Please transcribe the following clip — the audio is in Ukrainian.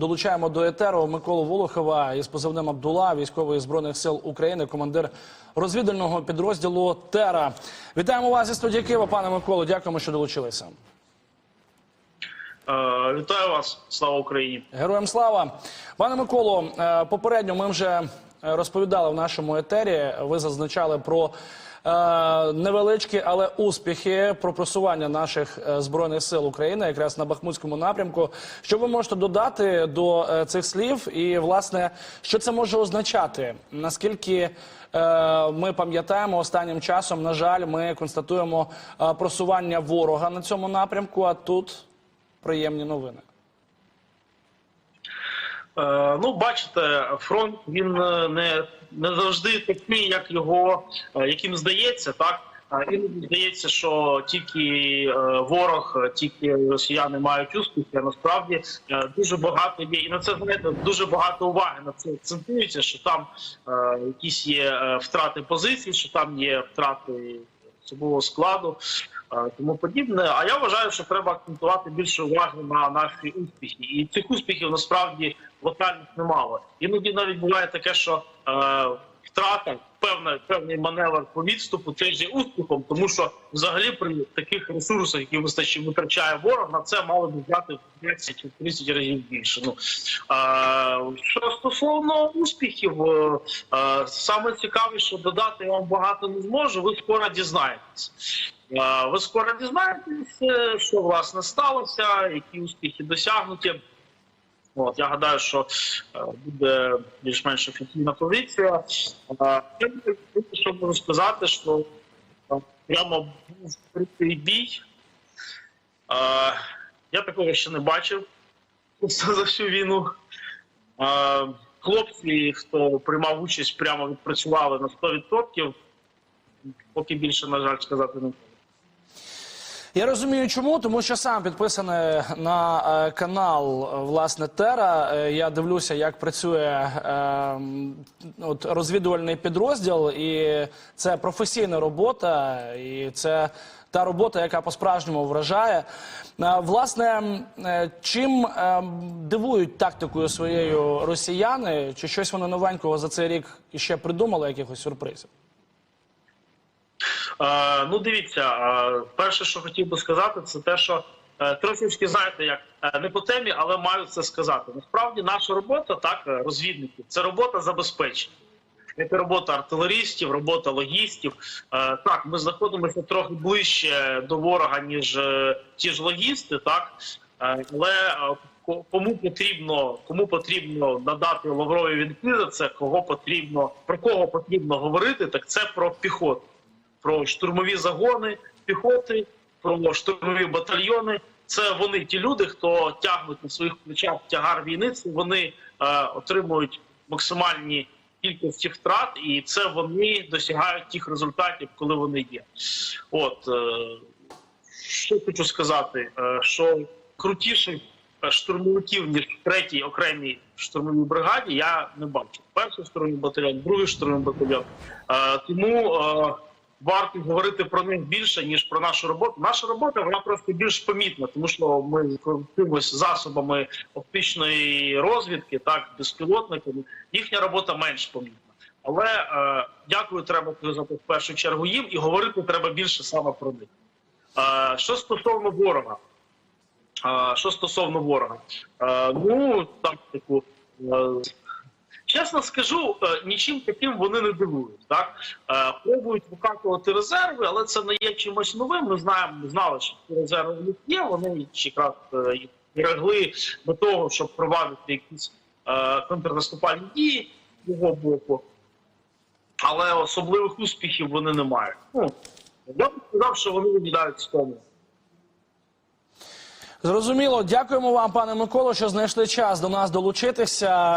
Долучаємо до етеру Миколу Волохова із позивним Абдула, військовий збройних сил України, командир розвідувального підрозділу Тера. Вітаємо вас зі студії Києва, пане Миколо. Дякуємо, що долучилися. Е, Вітаю вас, слава Україні. Героям слава, пане Миколо. е, Попередньо ми вже е, розповідали в нашому етері. Ви зазначали про невеличкі, але успіхи про просування наших е, збройних сил України, якраз на Бахмутському напрямку. Що ви можете додати до е, цих слів? І власне, що це може означати? Наскільки е, ми пам'ятаємо останнім часом, на жаль, ми констатуємо е, просування ворога на цьому напрямку. А тут приємні новини. Е, Ну, бачите, фронт він е, не, не завжди такий, як його е, яким здається, так. Іноді здається, що тільки ворог, тільки росіяни мають успіхи. А насправді дуже багато є, і на це знаєте, дуже багато уваги на це акцентується, що там якісь є втрати позицій, що там є втрати особового складу. Тому подібне, а я вважаю, що треба акцентувати більше уваги на наші успіхи, і цих успіхів насправді локальних немало. Іноді навіть буває таке, що е, втрата певна певний маневр по відступу теж є успіхом, тому що взагалі при таких ресурсах, які вистачає витрачає ворог, на це мало б взяти в 20 чи 30 разів більше. Ну е, що стосовно успіхів, е, е, саме цікаве, що додати я вам багато не зможу. Ви скоро дізнаєтесь. Е, Ви скоро дізнаєтесь, е, що власне сталося, які успіхи досягнуті. От я гадаю, що е, буде більш-менш офіційна позиція. Е, тільки що можу сказати, що прямо був крутий бій. Е, Я такого ще не бачив за всю війну. Е, Хлопці, хто приймав участь, прямо відпрацювали на 100%. Поки більше, на жаль, сказати не можу. Я розумію, чому, тому що сам підписаний на е, канал е, власне Тера. Е, я дивлюся, як працює е, от, розвідувальний підрозділ, і це професійна робота, і це та робота, яка по-справжньому вражає. Власне, е, чим е, дивують тактикою своєю росіяни? Чи щось вони новенького за цей рік іще придумали, якихось сюрпризів? Е, ну, дивіться, е, перше, що хотів би сказати, це те, що е, трошечки знаєте, як не по темі, але маю це сказати. Насправді, наша робота, так, розвідників, це робота забезпечення. Це робота артилерістів, робота логістів. Так, ми знаходимося трохи ближче до ворога, ніж ті ж логісти, так але кому потрібно, кому потрібно надати лаврові вінки за це, кого потрібно про кого потрібно говорити, так це про піхоту про штурмові загони піхоти, про штурмові батальйони. Це вони ті люди, хто тягнуть на своїх плечах тягар війни. Це вони е, отримують максимальні кількості втрат, і це вони досягають тих результатів, коли вони є. От е, що хочу сказати, е, що крутіших е, штурмовиків ніж третій окремій штурмовій бригаді я не бачу. Перший штурмовий батальйон, другий штурмовий батальйон. Е, тому е, варто говорити про них більше ніж про нашу роботу. Наша робота вона просто більш помітна, тому що ми користуємося засобами оптичної розвідки, так безпілотниками. Їхня робота менш помітна. Але е, дякую, треба сказати в першу чергу їм, і говорити треба більше саме про них. Е, що стосовно ворога, е, що стосовно ворога, е, ну там таку. Е, Чесно скажу, е, нічим таким вони не дивують. Так Е, пробують викатувати резерви, але це не є чимось новим. Ми знаємо, ми знали, що ці резерви в них є. Вони якраз е, берегли до того, щоб провадити якісь контрнаступальні дії з його боку. Але особливих успіхів вони не мають. Ну я б сказав, що вони виглядають з тому. Зрозуміло, дякуємо вам, пане Миколо, що знайшли час до нас долучитися.